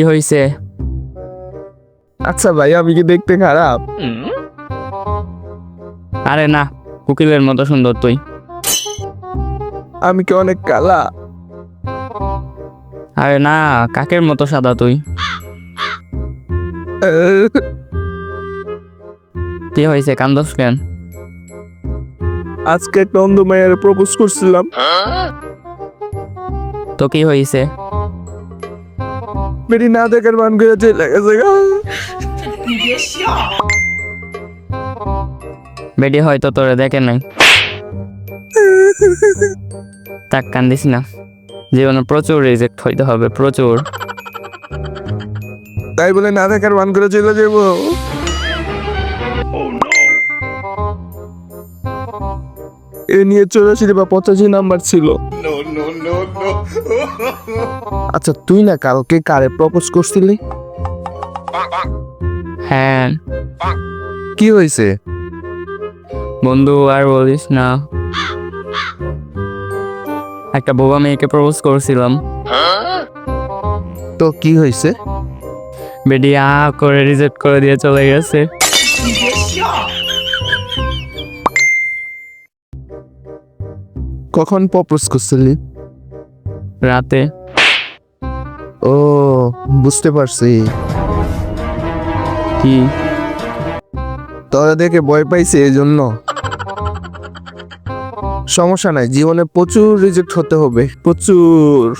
কি হয়েছে আচ্ছা ভাই আমি কি দেখতে খারাপ? আরে না কুকিলের মতো সুন্দর তুই। আমি কি অনেক কালা? আরে না কাকের মতো সাদা তুই। কি হয়েছে কান্দস কেন? আজকে একটা অন্ধ মায়ের প্রপোজ করছিলাম। তো কি হয়েছে বেরি না দেখার মান করে চলে গেছে। বেডি হয়তো তোরে দেখে নাই। তাক কান্দিস না। জীবনে প্রচুর রিজেক্ট হইতে হবে প্রচুর। তাই বলে না দেখার মান করে চলে যাব। এ নিয়ে চৌরাশি বা পঁচাশি নাম্বার ছিল। আচ্ছা তুই না কালকে কারে প্রপোজ করছিলি? হ্যাঁ। কি হয়েছে? বন্ধু আর বলিস না। একটা বোবা মেয়েকে প্রপোজ করছিলাম। তো কি হয়েছে? বেডি আ করে রিজেক্ট করে দিয়ে চলে গেছে। কখন প্রপোজ করছিলি? রাতে। ও বুঝতে পারছি। কি? তোরা দেখে ভয় পাইছে এই জন্য সমস্যা নাই জীবনে প্রচুর রিজেক্ট হতে হবে প্রচুর।